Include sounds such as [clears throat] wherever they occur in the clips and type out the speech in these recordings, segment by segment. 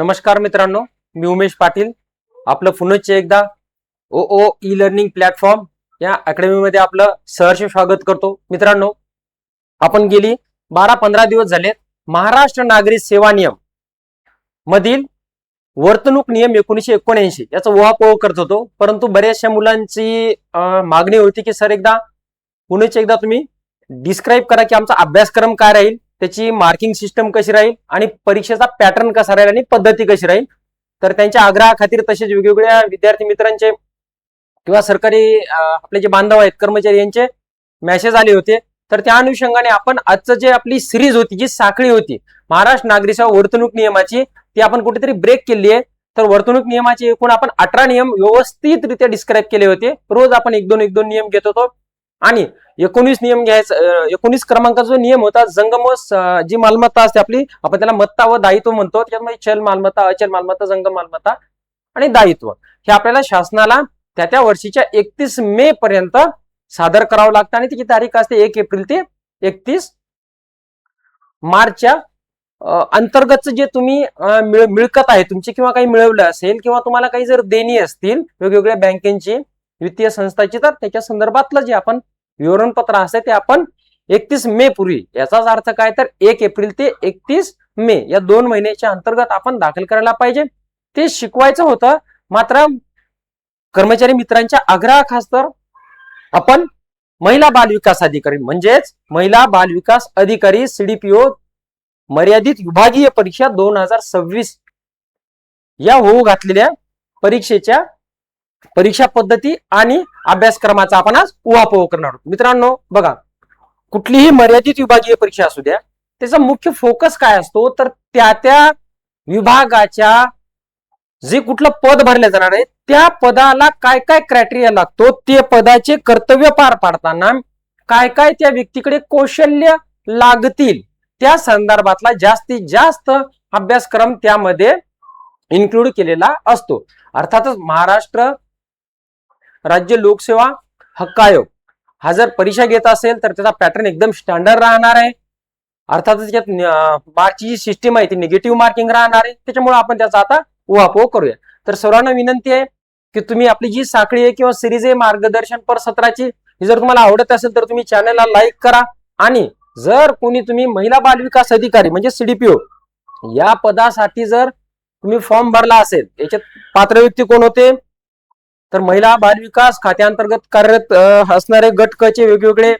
नमस्कार मित्रांनो मी उमेश पाटील. आपलं पुनश्च एकदा O O E learning platform या अकॅडमीमध्ये आपलं सहर्ष स्वागत करतो. मित्रांनो आपण गेली बारा पंधरा दिवस झाले महाराष्ट्र नागरी सेवा नियम मधील वर्तणूक नियम एकोणीशे एकोणऐंशी याचा ओहापोह करत होतो. परंतु बऱ्याचशा मुलांची मागणी होती की सर एकदा पुनश्च एकदा तुम्ही डिस्क्राईब करा की आमचा अभ्यासक्रम काय राहील? त्याची मार्किंग सिस्टम कशी राहील आणि परीक्षेचा पॅटर्न कसा राहील आणि पद्धती कशी राहील? तर त्यांच्या आग्रहाखातीर तसेच वेगवेगळ्या विद्यार्थी मित्रांचे किंवा सरकारी आपले जे बांधव आहेत कर्मचारी यांचे मेसेज आले होते. तर त्या अनुषंगाने आपण आजचं जे आपली सिरीज होती जी साखळी होती महाराष्ट्र नागरी सेवा वर्तणूक नियमाची ती आपण कुठेतरी ब्रेक केली आहे. तर वर्तणूक नियमाचे एकूण आपण अठरा नियम व्यवस्थितरित्या डिस्क्राईब केले होते. रोज आपण एक दोन एक दोन नियम घेत होतो. आणि एकोणीस नियम घ्यायचा एकोणीस क्रमांकाचा जो नियम होता जंगम जी मालमत्ता असते आपली आपण त्याला मत्ता व दायित्व म्हणतो त्याच्यामध्ये चल मालमत्ता अचल मालमत्ता जंगम मालमत्ता आणि दायित्व. हे आपल्याला शासनाला त्या त्या वर्षीच्या एकतीस मे पर्यंत सादर करावं लागतं आणि त्याची तारीख असते एक एप्रिल ते एकतीस मार्चच्या अं, अंतर्गतचं जे तुम्ही मिळ- मिळकत आहे तुमची किंवा काही मिळवलं असेल किंवा तुम्हाला काही जर देणी असतील वेगवेगळ्या बँकेची वित्तीय संस्थाची तर त्याच्या संदर्भातलं जे आपण विवरणपत्र असते ते आपण एकतीस मे पूर्वी याचाच अर्थ काय तर एक एप्रिल ते एकतीस मे या दोन महिन्याच्या अंतर्गत आपण दाखल करायला पाहिजे. ते शिकवायचं होतं मात्र कर्मचारी मित्रांच्या आग्रहाखास तर आपण महिला बाल विकास अधिकारी म्हणजेच महिला बाल विकास अधिकारी सीडीपीओ मर्यादित विभागीय परीक्षा दोन हजार सव्वीस या होऊ घातलेल्या परीक्षेच्या परीक्षा पद्धती आणि अभ्यासक्रमाचा आपण आज उहापोह करणार आहोत. मित्रांनो बघा कुठलीही मर्यादित विभागीय परीक्षा असू द्या त्याचा मुख्य फोकस काय असतो तर त्या त्या विभागाच्या जे कुठलं पद भरलं जाणार आहे त्या पदाला काय काय क्रायटेरिया लागतो ते पदाचे कर्तव्य पार पाडताना काय काय त्या व्यक्तीकडे कौशल्य लागतील त्या संदर्भातला जास्तीत जास्त अभ्यासक्रम त्यामध्ये इन्क्लूड केलेला असतो. अर्थातच महाराष्ट्र राज्य लोकसेवा हक्क आयोग. हा जर परीक्षा घेत असेल तर त्याचा पॅटर्न एकदम स्टँडर्ड राहणार आहे. अर्थातच त्याच्यात मार्कची जी सिस्टीम आहे ती निगेटिव्ह मार्किंग राहणार आहे. त्याच्यामुळे आपण त्याचा आता उहापोह करूया. तर सर्वांना विनंती आहे की तुम्ही आपली जी साखळी आहे किंवा सिरीज आहे मार्गदर्शन पर सत्राची ही जर तुम्हाला आवडत असेल तर तुम्ही चॅनलला लाईक करा. आणि जर कोणी तुम्ही महिला बाल विकास अधिकारी म्हणजे सीडीपीओ या पदासाठी जर तुम्ही फॉर्म भरला असेल याच्यात पात्र व्यक्ती कोण होते? तर महिला बाल विकास खात्याअंतर्गत कार्यरत असणारे गट क चे वेगवेगळे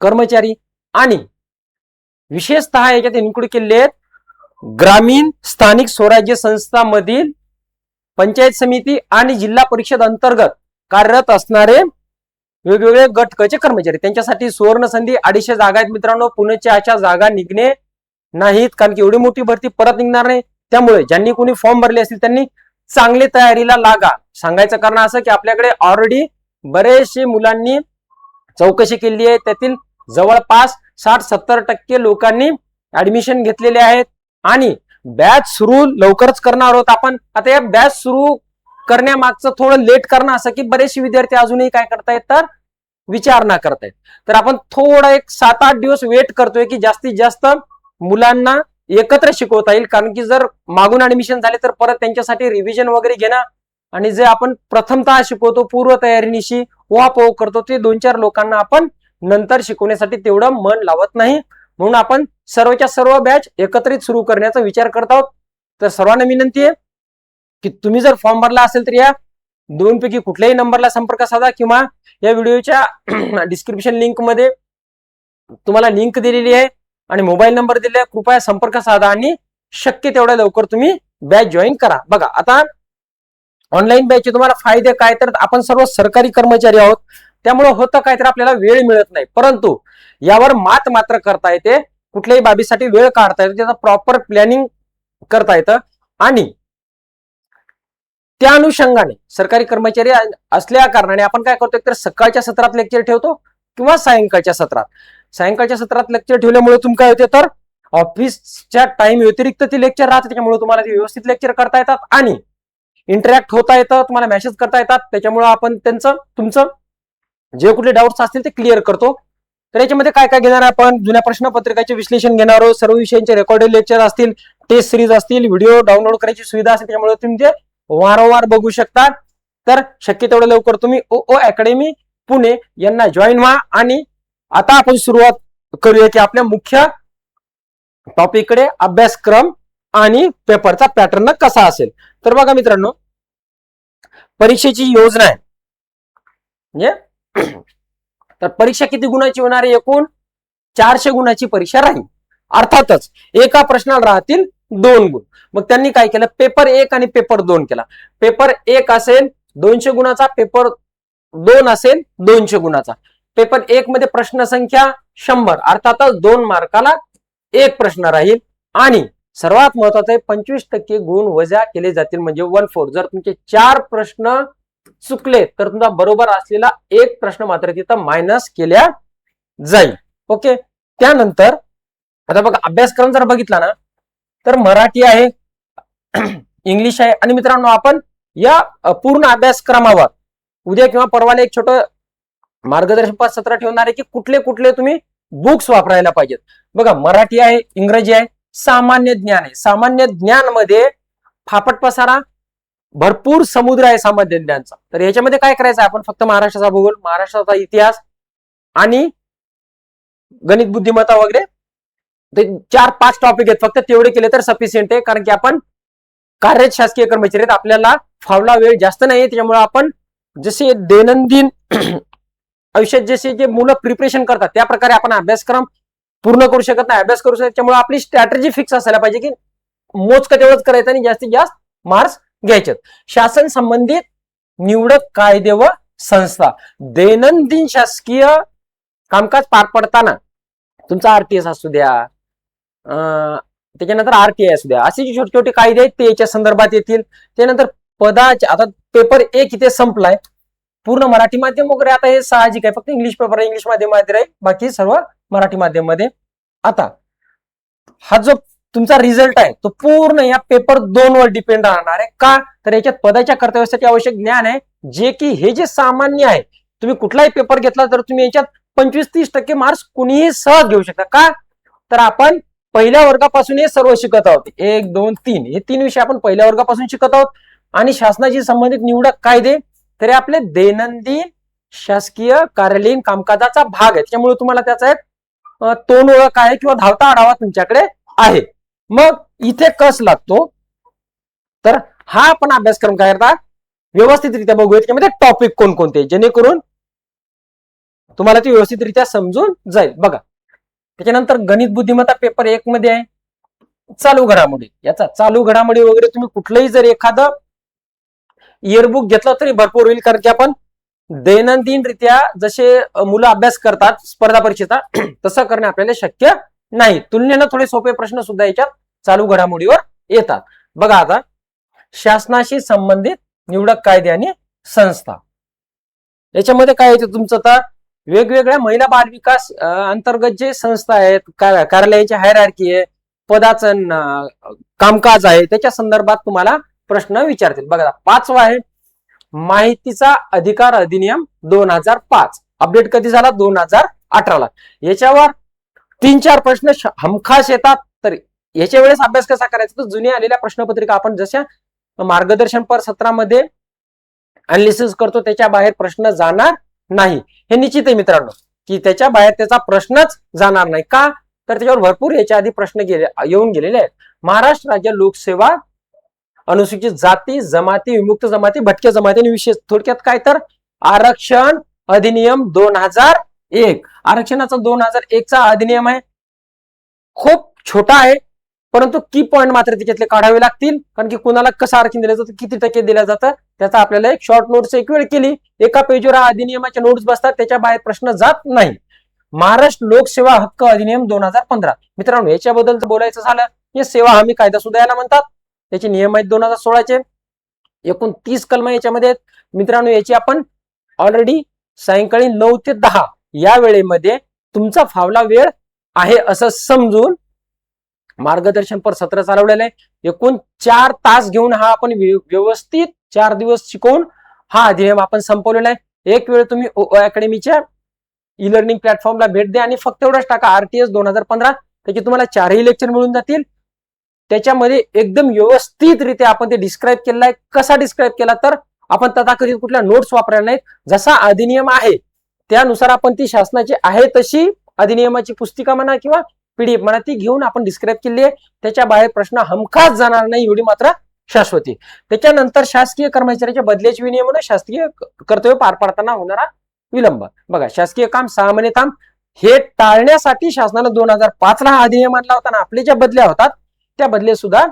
कर्मचारी आणि विशेषतः याच्यात इन्क्लूड केलेले आहेत ग्रामीण स्थानिक स्वराज्य संस्थांमधील पंचायत समिती आणि जिल्हा परिषद अंतर्गत कार्यरत असणारे वेगवेगळे गट क चे कर्मचारी. त्यांच्यासाठी सुवर्ण संधी अडीचशे जागा आहेत मित्रांनो. पुण्याच्या अशा जागा निघणे नाहीत कारण की एवढी मोठी भरती परत निघणार नाही. त्यामुळे ज्यांनी कोणी फॉर्म भरले असतील त्यांनी चांगले तयारीला लागा. सांगायचं कारण असं की आपल्याकडे ऑलरेडी बरेचसे मुलांनी चौकशी केली आहे. त्यातील जवळपास साठ सत्तर टक्के लोकांनी ऍडमिशन घेतलेले आहेत. आणि बॅच सुरू लवकरच करणार आहोत आपण. आता या बॅच सुरू करण्यामागचं थोडं लेट करणं असं की बरेचसे विद्यार्थी अजूनही काय करतायत तर विचारणा करतायत. तर आपण थोडा एक सात आठ दिवस वेट करतोय की जास्तीत जास्त मुलांना एकत्र शिकवता येईल. कारण की जर मागून ऍडमिशन झाले तर परत त्यांच्यासाठी रिव्हिजन वगैरे घेणं आणि जे आपण प्रथमतः शिकवतो पूर्व तयारीनिशी उहापोह करतो ते दोन चार लोकांना आपण नंतर शिकवण्यासाठी तेवढं मन लावत नाही. म्हणून आपण सर्वच्या सर्व बॅच एकत्रित सुरू करण्याचा विचार करत आहोत. तर सर्वांना विनंती आहे की तुम्ही जर फॉर्म भरला असेल तर या दोन पैकी कुठल्याही नंबरला संपर्क साधा किंवा या व्हिडिओच्या डिस्क्रिप्शन लिंकमध्ये तुम्हाला लिंक दिलेली आहे. आणि मोबाईल नंबर दिले कृपया संपर्क साधा आणि शक्य तेवढ्या लवकर तुम्ही बॅच जॉईन करा. बघा आता ऑनलाईन बॅचचे तुम्हाला फायदे काय? तर आपण सर्व सरकारी कर्मचारी आहोत. त्यामुळे होतं काय? तर आपल्याला वेळ मिळत नाही. परंतु यावर मात मात्र करता येते. कुठल्याही बाबीसाठी वेळ काढता येतो त्याचं प्रॉपर प्लॅनिंग करता येतं. आणि त्या अनुषंगाने सरकारी कर्मचारी असल्या कारणाने आपण काय करतो तर सकाळच्या सत्रात लेक्चर ठेवतो किंवा सायंकाळच्या सत्रात. सायंकाळच्या सत्रात लेक्चर ठेवल्यामुळे तुम काय होते तर ऑफिसच्या टाइम व्यतिरिक्त ते लेक्चर राहते त्याच्यामुळे तुम्हाला ते व्यवस्थित लेक्चर करता येतात आणि इंटरॅक्ट होता येतं तुम्हाला मेसेज करता येतात. त्याच्यामुळे आपण त्यांचं तुमचं जे कुठले डाऊट्स असतील ते क्लिअर करतो. तर याच्यामध्ये काय काय घेणार आपण? जुन्या प्रश्नपत्रिकाचे विश्लेषण घेणार आहोत. सर्व विषयांचे रेकॉर्डेड लेक्चर असतील टेस्ट सिरीज असतील व्हिडिओ डाउनलोड करायची सुविधा असेल त्यामुळे तुम्ही ते वारंवार बघू शकता. तर शक्य तेवढं लवकर तुम्ही ओ ओ अकॅडमी पुणे यांना जॉईन व्हा आणि आता आपण सुरुवात करूया की आपल्या मुख्य टॉपिककडे अभ्यासक्रम आणि पेपरचा पॅटर्न कसा असेल. तर बघा मित्रांनो परीक्षेची योजना आहे. म्हणजे [clears throat] तर परीक्षा किती गुणाची होणार आहे एकूण? चारशे गुणाची परीक्षा राहील. अर्थातच एका प्रश्नाला राहतील दोन गुण. मग त्यांनी काय केलं? पेपर एक आणि पेपर दोन केला. पेपर एक असेल दोनशे गुणाचा पेपर दोन असेल दोनशे गुणाचा. पेपर एक मध्ये प्रश्न संख्या शंभर अर्थातच दोन मार्काला एक प्रश्न राहील. आणि सर्वात महत्वाचं आहे पंचवीस टक्के गुण वजा केले जातील म्हणजे वन फोर जर तुमचे चार प्रश्न चुकले तर तुमचा बरोबर असलेला एक प्रश्न मात्र तिथं मायनस केल्या जाईल. ओके? त्यानंतर आता बघा अभ्यासक्रम जर बघितला ना तर मराठी आहे [clears throat] इंग्लिश आहे. आणि मित्रांनो आपण या पूर्ण अभ्यासक्रमावर उद्या किंवा परवाला एक छोटं मार्गदर्शन सत्र ठेवणार आहे की कुठले कुठले तुम्ही बुक्स वापरायला पाहिजेत. बघा मराठी आहे इंग्रजी आहे सामान्य ज्ञान आहे. सामान्य ज्ञानमध्ये फापट पसारा भरपूर समुद्र आहे सामान्य ज्ञानचा. तर याच्यामध्ये काय करायचं? आपण फक्त महाराष्ट्राचा भूगोल महाराष्ट्राचा इतिहास आणि गणित बुद्धिमत्ता वगैरे ते चार पाच टॉपिक आहेत. फक्त तेवढे केले तर सफिशियंट आहे. कारण की आपण कार्यरत शासकीय कर्मचारी आहेत. आपल्याला फावला वेळ जास्त नाही त्याच्यामुळे आपण जसे दैनंदिन आयुष्यात जसे जे मुलं प्रिपरेशन करतात त्या प्रकारे आपण अभ्यासक्रम पूर्ण करू शकत नाही. अभ्यास करू शकत त्यामुळे आपली स्ट्रॅटेजी फिक्स असायला पाहिजे की मोजकं तेवढंच करायचं आणि जास्तीत जास्त मार्क्स घ्यायचे शासन संबंधित निवडक कायदे व संस्था. दैनंदिन शासकीय कामकाज पार पडताना तुमचा आरटीएस असू द्या त्याच्यानंतर आरटीआय असू द्या असे जे छोटे छोटे कायदे आहेत ते याच्या संदर्भात येतील. त्यानंतर पदाचे आता पेपर एक इथे संपलाय. पूर्ण मराठी माध्यम वगैरे आता हे साहजिक आहे. फक्त इंग्लिश पेपर इंग्लिश माध्यमामध्ये राहील बाकी सर्व मराठी माध्यममध्ये आता हा जो तुमचा रिझल्ट आहे तो पूर्ण या पेपर दोन वर डिपेंड राहणार आहे. का? तर याच्यात पदाच्या कर्तव्यासाठी आवश्यक ज्ञान आहे. जे की हे जे सामान्य आहे तुम्ही कुठलाही पेपर घेतला तर तुम्ही याच्यात पंचवीस तीस टक्के मार्क्स कुणीही सहज घेऊ शकता. का? तर आपण पहिल्या वर्गापासून हे सर्व शिकत आहोत. एक दोन तीन. हे तीन विषय आपण पहिल्या वर्गापासून शिकत आहोत. आणि शासनाशी संबंधित निवडक कायदे तरी आपले दैनंदिन शासकीय कार्यालयीन कामकाजाचा भाग आहे. त्यामुळे तुम्हाला त्याचा एक तोंड ओळख आहे किंवा धावता आढावा तुमच्याकडे आहे. मग इथे कस लागतो? तर हा आपण अभ्यासक्रम काय करता? व्यवस्थितरित्या बघूया त्याच्यामध्ये टॉपिक कोणकोणते जेणेकरून तुम्हाला ते व्यवस्थितरित्या समजून जाईल. बघा. त्याच्यानंतर गणित बुद्धिमत्ता पेपर एक मध्ये आहे. चालू घडामोडी. याचा चालू घडामोडी वगैरे तुम्ही कुठलंही जर एखादं इयरबुक घेतलं तरी भरपूर होईल कारण की आपण दैनंदिनरित्या जसे मुलं अभ्यास करतात स्पर्धा परीक्षेचा [clears throat] तसं करणे आपल्याला शक्य नाही. तुलनेनं थोडे सोपे प्रश्न सुद्धा याच्यात चालू घडामोडीवर येतात. बघा आता शासनाशी संबंधित निवडक कायदे आणि संस्था. याच्यामध्ये काय येतं तुमचं आता वेगवेगळ्या महिला बाल विकास अंतर्गत जे संस्था आहेत कार्यालयाची हायरार्की आहे पदाचं कामकाज आहे त्याच्या संदर्भात तुम्हाला प्रश्न विचारतील. बघा पाचवा आहे. माहितीचा अधिकार अधिनियम दोन हजार पाच. अपडेट कधी झाला? दोन हजार अठराला. याच्यावर तीन चार प्रश्न हमखास येतात. तर याच्या वेळेस अभ्यास कसा करायचा? तर जुन्या आलेल्या प्रश्नपत्रिका आपण जशा मार्गदर्शन पर सत्रामध्ये अनालिसिस करतो त्याच्या बाहेर प्रश्न जाणार नाही. हे निश्चित आहे मित्रांनो की त्याच्या बाहेर त्याचा प्रश्नच जाणार नाही. का? तर त्याच्यावर भरपूर याच्या आधी प्रश्न गेले येऊन गेलेले आहेत. महाराष्ट्र राज्य लोकसेवा अनुसूचित जाती जमाती विमुक्त जमाती भटक्या जमाती आणि विशेष थोडक्यात काय तर आरक्षण अधिनियम दोन हजार एक. आरक्षणाचा दोन हजार एकचा अधिनियम आहे. खूप छोटा आहे परंतु की पॉईंट मात्र त्याच्यातले काढावे लागतील. कारण की कुणाला कसं आरक्षण दिलं जातं किती टक्के दिलं जातं त्याचा आपल्याला एक शॉर्ट नोट्स एक वेळ केली. एका पेजवर अधिनियमाच्या नोट्स बसतात त्याच्या बाहेर प्रश्न जात नाही. महाराष्ट्र लोकसेवा हक्क अधिनियम दोन हजार पंधरा. मित्रांनो याच्याबद्दल बोलायचं झालं हे सेवा हमी कायदा सुद्धा याला म्हणतात. त्याचे नियम आहेत दोन हजार सोळाचे. एकूण तीस कलम याच्यामध्ये आहेत. मित्रांनो याची आपण ऑलरेडी सायंकाळी नऊ ते दहा या वेळेमध्ये तुमचा फावला वेळ आहे असं समजून मार्गदर्शनपर सत्र चालवलेलं आहे. एकूण चार तास घेऊन हा आपण व्यवस्थित चार दिवस शिकवून हा अधिनियम आपण संपवलेला आहे. एक वेळ तुम्ही ओ अकॅडमीच्या ई लर्निंग प्लॅटफॉर्मला भेट द्या आणि फक्त एवढंच टाका. आरटीएस दोन हजार पंधरा त्याचे तुम्हाला चारही लेक्चर मिळून जातील. त्याच्यामध्ये एकदम व्यवस्थितरित्या आपण ते डिस्क्राईब केलेला आहे. कसा डिस्क्राईब केला तर आपण तथाकथित कुठल्या नोट्स वापरायला नाहीत. जसा अधिनियम आहे त्यानुसार आपण ती शासनाची आहे तशी अधिनियमाची पुस्तिका म्हणा किंवा पीडीएफ म्हणा ती घेऊन आपण डिस्क्राईब केली आहे. त्याच्या बाहेर प्रश्न हमखास जाणार नाही एवढी मात्र शाश्वती. त्याच्यानंतर शासकीय कर्मचाऱ्याच्या बदल्याचे विनियमन शासकीय कर्तव्य पार पाडताना होणारा विलंब. बघा शासकीय काम सहा महिने थांब हे टाळण्यासाठी शासनानं दोन हजार पाच ला हा अधिनियम आणला होता ना आपले ज्या बदल्या होतात त्या बदले सुद्धा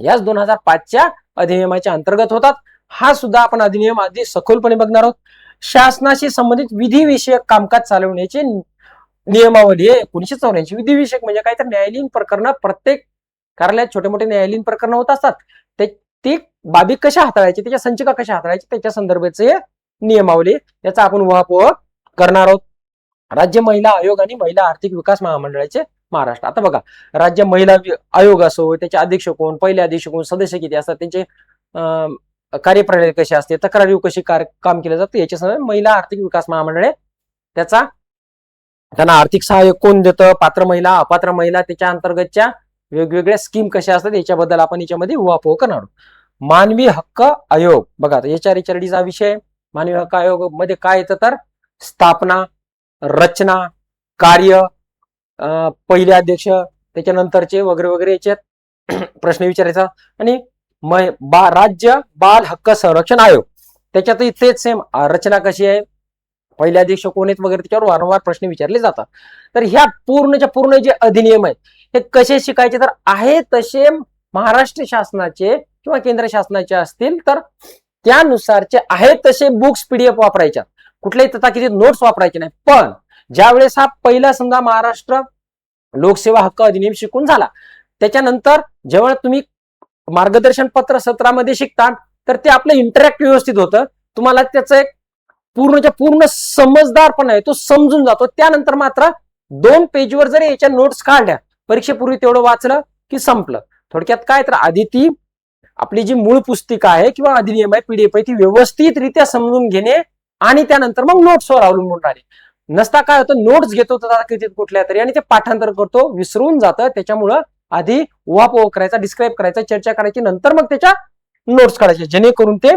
याच दोन हजार पाचच्या अधिनियमाच्या अंतर्गत होतात. हा सुद्धा आपण अधिनियम आधी सखोलपणे बघणार आहोत. शासनाशी संबंधित विधिविषयक कामकाज चालवण्याचे नियमावली आहे. एकोणीशे चौऱ्याऐंशी. विधिविषयक म्हणजे काय? तर न्यायालयीन प्रकरण प्रत्येक कार्यालयात छोटे मोठे न्यायालयीन प्रकरण होत असतात. ते ती बाबी कशा हाताळायची? त्याच्या संचिका कशा हाताळायची? त्याच्या संदर्भाचे नियमावली याचा आपण उहापोह करणार आहोत. राज्य महिला आयोग आणि महिला आर्थिक विकास महामंडळाचे महाराष्ट्र. आता बघा राज्य महिला आयोग असो त्याचे अध्यक्ष कोण पहिले अध्यक्ष कोण सदस्य किती असतात त्यांचे अं, कार्यप्रणाली कशी असते तक्रारी कशी काम केलं जातं याच्या महिला आर्थिक विकास महामंडळ त्याचा त्यांना आर्थिक सहाय्य कोण देतं पात्र महिला अपात्र महिला त्याच्या अंतर्गतच्या वेगवेगळ्या स्कीम कशा असतात याच्याबद्दल आपण याच्यामध्ये उहापोह करणार आहोत. मानवी हक्क आयोग बघा एच आर एच आर डीचा विषय मानवी हक्क आयोगमध्ये काय येतं तर स्थापना रचना कार्य पहिले अध्यक्ष त्याच्यानंतरचे वगैरे वगैरे याच्यात [clears throat] प्रश्न विचारायचा. आणि बा राज्य बाल हक्क संरक्षण आयोग. त्याच्यातही तेच सेम रचना कशी आहे? पहिले अध्यक्ष कोण आहेत वगैरे त्याच्यावर वारंवार प्रश्न विचारले जातात. तर ह्या पूर्णच्या पूर्ण जे अधिनियम आहेत हे कसे शिकायचे? तर आहे तसे महाराष्ट्र शासनाचे किंवा केंद्र शासनाचे असतील तर त्यानुसारचे आहे तसे बुक्स पीडीएफ वापरायच्या. कुठल्याही तथाकथित नोट्स वापरायचे नाही. पण ज्यावेळेस हा पहिला समजा महाराष्ट्र लोकसेवा हक्क अधिनियम शिकून झाला त्याच्यानंतर जेव्हा तुम्ही मार्गदर्शन पत्र सत्रामध्ये शिकता तर ते आपलं इंटरॅक्ट व्यवस्थित होतं. तुम्हाला त्याचं एक पूर्णच्या पूर्ण समजदारपणा आहे तो समजून जातो. त्यानंतर मात्र दोन पेजवर जरी याच्या नोट्स काढल्या परीक्षेपूर्वी तेवढं वाचलं की संपलं. थोडक्यात काय तर आधी ती आपली जी मूळ पुस्तिका आहे किंवा अधिनियम आहे पीडीएफ आहे ती व्यवस्थितरित्या समजून घेणे आणि त्यानंतर मग नोट्सवर अवलंबून राहणे. नसता काय होतं नोट्स घेतो तथाकथित कुठल्या तरी आणि ते पाठांतर करतो विसरून जातं. त्याच्यामुळं आधी उहापोह करायचा डिस्क्राईब करायचा चर्चा करायची नंतर मग त्याच्या नोट्स काढायचे. जेणेकरून ते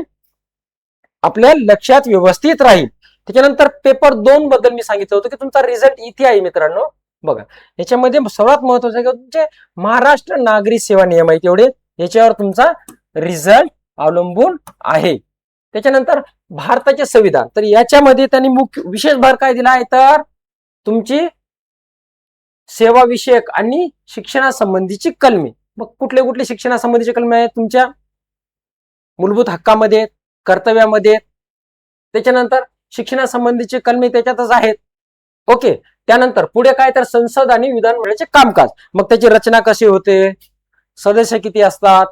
आपल्या लक्षात व्यवस्थित राहील. त्याच्यानंतर पेपर दोन बद्दल मी सांगितलं होतं की तुमचा रिझल्ट इथे आहे मित्रांनो. बघा याच्यामध्ये सर्वात महत्वाचं आहे की तुमचे महाराष्ट्र नागरी सेवा नियम आहेत एवढे. याच्यावर तुमचा रिझल्ट अवलंबून आहे. त्याच्यानंतर भारताचे संविधान. तर याच्यामध्ये त्यांनी मुख्य विशेष भर काय दिला आहे? तर तुमची सेवाविषयक आणि शिक्षणासंबंधीची कलमे. मग कुठले कुठले शिक्षणासंबंधीचे कलमे आहेत तुमच्या? मूलभूत हक्कामध्ये कर्तव्यामध्ये त्याच्यानंतर शिक्षणासंबंधीचे कलमे त्याच्यातच आहेत. ओके. त्यानंतर पुढे काय? तर संसद आणि विधानमंडळाचे कामकाज. मग त्याची रचना कशी होते? सदस्य किती असतात?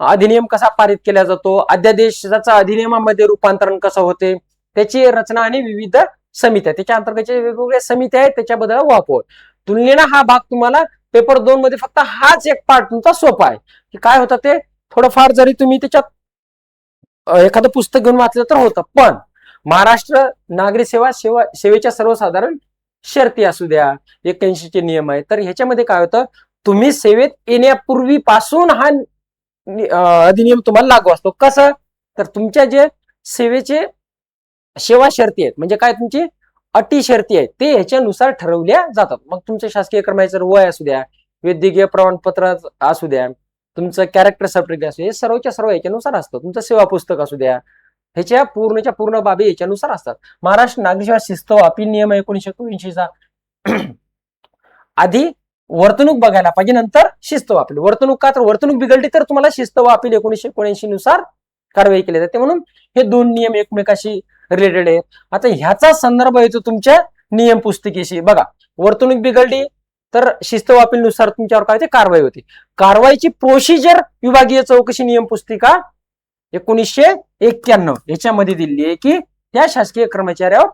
अधिनियम कसा पारित केला जातो? अध्यादेशाचं अधिनियमामध्ये रूपांतरण कसं होते? त्याची रचना आणि विविध समित्या त्याच्या अंतर्गतच्या वेगवेगळ्या समित्या आहेत त्याच्याबद्दल वापर तुलनेनं हा भाग तुम्हाला पेपर दोन मध्ये फक्त हाच एक पार्ट तुमचा सोपा आहे. की काय होतं ते? थोडंफार जरी तुम्ही त्याच्यात एखादं पुस्तक घेऊन वाचलं तर होतं. पण महाराष्ट्र नागरी सेवा सेवा सेवेच्या सर्वसाधारण शर्ती असू द्या एक्क्याऐंशी नियम आहेत. तर ह्याच्यामध्ये काय होतं? तुम्ही सेवेत येण्यापूर्वीपासून हा अधिनियम तुम्हाला लागू असतो. कसं? तर तुमच्या जे सेवेचे सेवा शर्ती आहेत म्हणजे काय तुमची? अटी शर्ती आहेत ते ह्याच्यानुसार ठरवल्या जातात. मग तुमच्या शासकीय कर्मचारी वय असू द्या वैद्यकीय प्रमाणपत्र असू द्या तुमचं कॅरेक्टर सर्टिफिकेट असू द्या हे सर्वच्या सर्व याच्यानुसार असतं. तुमचं सेवा पुस्तक असू द्या ह्याच्या पूर्णच्या पूर्ण बाबी याच्यानुसार असतात. महाराष्ट्र नागरी सेवा शिस्त अपील नियम एकोणीशे एकोणऐंशीचा. [clears throat] आधी वर्तणूक बघायला पाहिजे नंतर शिस्त व वर्तणूक का तर वर्तणूक बिघडली तर तुम्हाला शिस्त वापील एकोणीसशे एकोणीशे एकोणऐंशी नुसार कारवाई केली जाते. म्हणून हे दोन नियम एकमेकाशी रिलेटेड आहेत. आता ह्याचा संदर्भ येतो तुमच्या नियम पुस्तिकेशी. बघा वर्तणूक बिघडली तर शिस्त व नुसार तुमच्यावर काय होते? कारवाई होती. कारवाईची प्रोसिजर विभागीय चौकशी नियम पुस्तिका एकोणीसशे एक्क्याण्णव याच्यामध्ये दिली आहे की त्या शासकीय कर्मचाऱ्यावर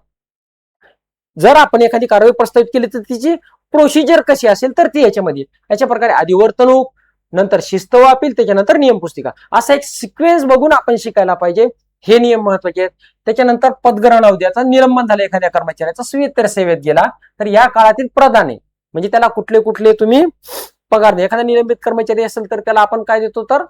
जर आपण एखादी कारवाई प्रस्तावित केली तर तिची प्रोसिजर कशी असेल तर ती याच्यामध्ये. याच्या प्रकारे आधी वर्तणूक नंतर शिस्त वापील त्याच्यानंतर नियम पुस्तिका. असा एक सिक्वेन्स बघून आपण शिकायला पाहिजे. हे नियम महत्त्वाचे आहेत. त्याच्यानंतर पदग्रहण अवध्याचा निलंबन झालं एखाद्या कर्मचाऱ्याचा. स्वेतर सेवेत गेला. तर या काळातील प्रधान आहे. म्हणजे त्याला कुठले कुठले तुम्ही पगार नाही एखादा निलंबित कर्मचारी असेल तर त्याला आपण काय देतो तर?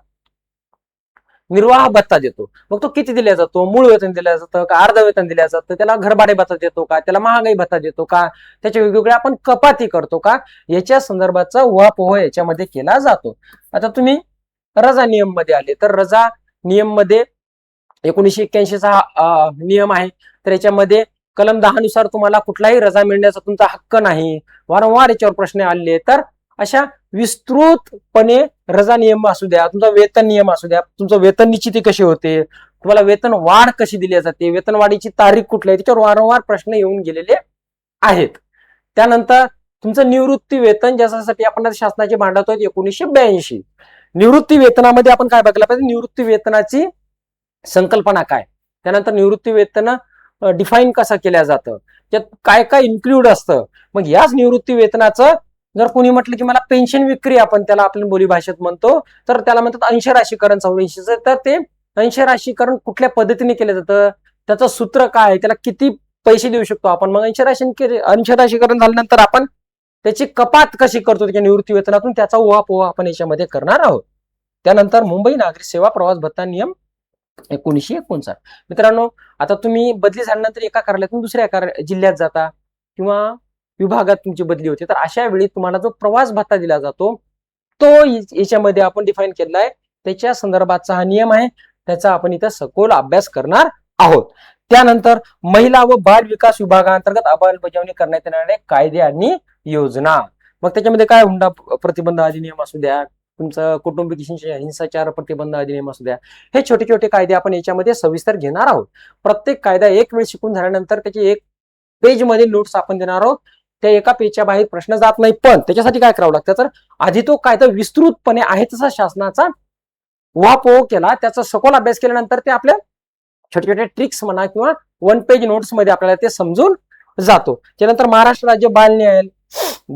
निर्वाह भत्ता देतो. मग तो किती दिला जातो? मूळ वेतन दिलं जातं का अर्ध वेतन दिलं जातं? त्याला घरभाडे भत्ता देतो का? त्याला महागाई भत्ता देतो का? त्याच्या वेगवेगळ्या आपण कपाती करतो का? याच्या संदर्भाचा उहापोह याच्यामध्ये केला जातो. आता तुम्ही रजा नियममध्ये आले. तर रजा नियममध्ये एकोणीशे एक्क्याऐंशीचा हा नियम आहे. तर याच्यामध्ये कलम दहानुसार तुम्हाला कुठलाही रजा मिळण्याचा तुमचा हक्क नाही. वारंवार याच्यावर प्रश्न आले. तर अशा विस्तृतपणे रजा नियम असू द्या तुमचा वेतन नियम असू द्या तुमचं वेतन निश्चिती कशी होते तुम्हाला वेतन वाढ कशी दिली जाते वेतन वाढीची तारीख कुठली आहे त्याच्यावर वारंवार प्रश्न येऊन गेलेले आहेत. त्यानंतर तुमचं निवृत्ती वेतन ज्याच्यासाठी आपण शासनाचे भांडत आहोत एकोणीसशे ब्याऐंशी. निवृत्ती वेतनामध्ये आपण काय बघायला पाहिजे निवृत्ती वेतनाची संकल्पना काय? त्यानंतर निवृत्ती वेतन डिफाईन कसं केल्या जातं? त्यात काय काय इन्क्लूड असतं? मग याच निवृत्ती वेतनाचं जर कोणी म्हटलं की मला पेन्शन विक्री आपण त्याला आपल्या बोली भाषेत म्हणतो तर त्याला म्हणतात अंश राशीकरण चौऱ्याऐंशीचं तर ते अंश राशीकरण कुठल्या पद्धतीने केलं जातं? त्याचं सूत्र काय आहे? त्याला किती पैसे देऊ शकतो आपण? मग अंश राशी अंश राशीकरण झाल्यानंतर आपण त्याची कपात कशी करतो त्याच्या निवृत्ती वेतनातून त्याचा उहापोहा आपण याच्यामध्ये करणार आहोत. त्यानंतर मुंबई नागरी सेवा प्रवास भत्ता नियम एकोणीसशे एकोणसाठ. मित्रांनो आता तुम्ही बदली झाल्यानंतर एका कार्यालयातून दुसऱ्या कार्य जिल्ह्यात जाता किंवा विभागात तुमची बदली होते. तर अशा वेळी तुम्हाला जो प्रवास भत्ता दिला जातो तो याच्यामध्ये आपण डिफाईन केलेला आहे त्याच्या संदर्भाचा हा नियम आहे. त्याचा आपण इथं सखोल अभ्यास करणार आहोत. त्यानंतर महिला व बाल विकास विभागांतर्गत अंमलबजावणी करण्यात येणारे कायदे आणि योजना. मग त्याच्यामध्ये काय हुंडा प्रतिबंध अधिनियम असू द्या तुमचं कौटुंबिक हिंसाचार प्रतिबंध अधिनियम असू द्या हे छोटे छोटे कायदे आपण याच्यामध्ये सविस्तर घेणार आहोत. प्रत्येक कायदा एक वेळ शिकून झाल्यानंतर त्याची एक पेजमध्ये नोट्स आपण देणार आहोत. त्या एका पेजच्या बाहेर प्रश्न जात नाही पण त्याच्यासाठी काय करावं लागतं? तर आधी तो कायदा विस्तृतपणे आहे तसा शासनाचा वापोह केला त्याचा सखोल अभ्यास केल्यानंतर ते आपल्या छोटे छोटे ट्रिक्स म्हणा किंवा वन पेज नोट्समध्ये आपल्याला ते समजून जातो. त्यानंतर महाराष्ट्र राज्य बाल न्याय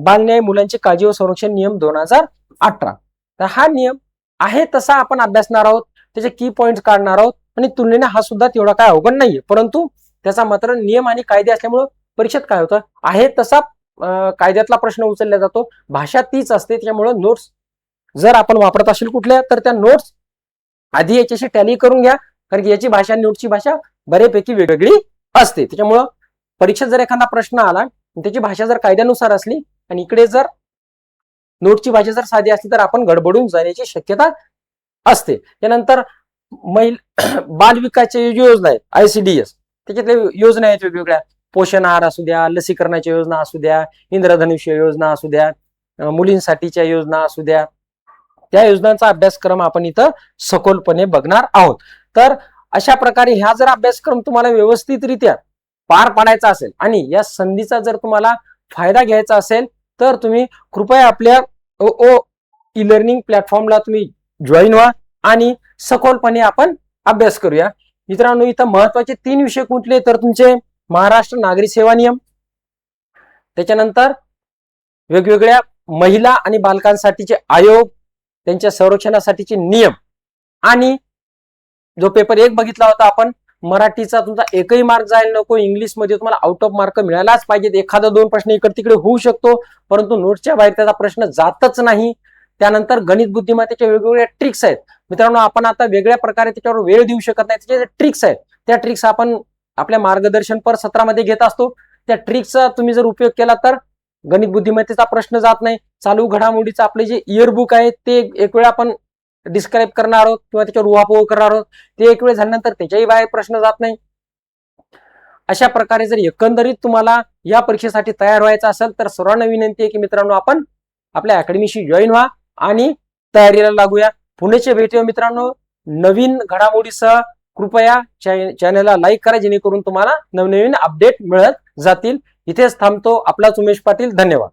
बाल न्याय मुलांची काळजी व संरक्षण नियम दोन हजार अठरा. तर हा नियम आहे तसा आपण अभ्यासणार आहोत त्याचे की पॉइंट काढणार आहोत आणि तुलनेने हा सुद्धा तेवढा काय अवघड नाहीये. परंतु त्याचा मात्र नियम आणि कायदे असल्यामुळं परीक्षेत काय होतं? आहे तसा कायद्यातला प्रश्न उचलला जातो. भाषा तीच असते त्यामुळे नोट्स जर आपण वापरत असेल कुठल्या तर त्या नोट्स आधी याच्याशी टॅली करून घ्या. कारण की याची भाषा नोटची भाषा बऱ्यापैकी वेगवेगळी असते. त्याच्यामुळं परीक्षेत जर एखादा प्रश्न आला आणि त्याची भाषा जर कायद्यानुसार असली आणि इकडे जर नोटची भाषा जर साधी असली तर आपण गडबडून जाण्याची शक्यता असते. त्यानंतर महिल [clears throat] बाल विकासच्या योजना आहेत आयसीडीएस त्याच्यातल्या योजना आहेत वेगवेगळ्या. पोषण आहार असू द्या लसीकरणाच्या योजना असू द्या इंद्रधनुष्य योजना असू द्या मुलींसाठीच्या योजना असू द्या त्या योजनांचा अभ्यासक्रम आपण इथं सखोलपणे बघणार आहोत. तर अशा प्रकारे ह्या जर अभ्यासक्रम तुम्हाला व्यवस्थितरित्या पार पाडायचा असेल आणि या संधीचा जर तुम्हाला फायदा घ्यायचा असेल तर तुम्ही कृपया आपल्या ओ ओ ई लर्निंग प्लॅटफॉर्मला तुम्ही जॉईन व्हा आणि सखोलपणे आपण अभ्यास करूया. मित्रांनो इथं महत्त्वाचे तीन विषय कुठले? तर तुमचे महाराष्ट्र नागरी सेवा नियम. त्याच्यानंतर वेगवेगळ्या महिला आणि बालकांसाठीचे आयोग त्यांच्या संरक्षणासाठीचे नियम. आणि जो पेपर एक बघितला होता आपण मराठीचा तुमचा एकही मार्क जायला नको इंग्लिशमध्ये तुम्हाला आउट ऑफ मार्क मिळायलाच पाहिजे एखादा दोन प्रश्न इकडे तिकडे होऊ शकतो परंतु नोटच्या बाहेर त्याचा प्रश्न जातच नाही. त्यानंतर गणित बुद्धिमत्तेच्या वेगवेगळ्या ट्रिक्स आहेत. मित्रांनो आपण आता वेगळ्या प्रकारे त्याच्यावर वेळ देऊ शकत नाही. त्याचे ट्रिक्स आहेत त्या ट्रिक्स आपण आपल्या मार्गदर्शन पर सत्रामध्ये घेत असतो. त्या ट्रिक्सचा तुम्ही जर उपयोग केला तर गणित बुद्धिमत्तेचा प्रश्न जात नाही. चालू घडामोडीचं आपले जे इयरबुक आहे ते एक वेळ आपण डिस्क्राईब करणार आहोत किंवा त्याच्यावर उहापोह करणार आहोत. ते एक वेळ झाल्यानंतर त्याच्याही बाहेर प्रश्न जात नाही. अशा प्रकारे जर एकंदरीत तुम्हाला या परीक्षेसाठी तयार व्हायचं असेल तर सर्वांना विनंती आहे की मित्रांनो आपण आपल्या अकॅडमीशी जॉईन व्हा आणि तयारीला लागूया. पुण्याचे भेटूया मित्रांनो. नवीन घडामोडीसह कृपया चॅनलला लाईक करा जेणेकरून तुम्हाला नवनवीन अपडेट मिळत जातील. इथेच थांबतो आपलाच उमेश पाटील. धन्यवाद.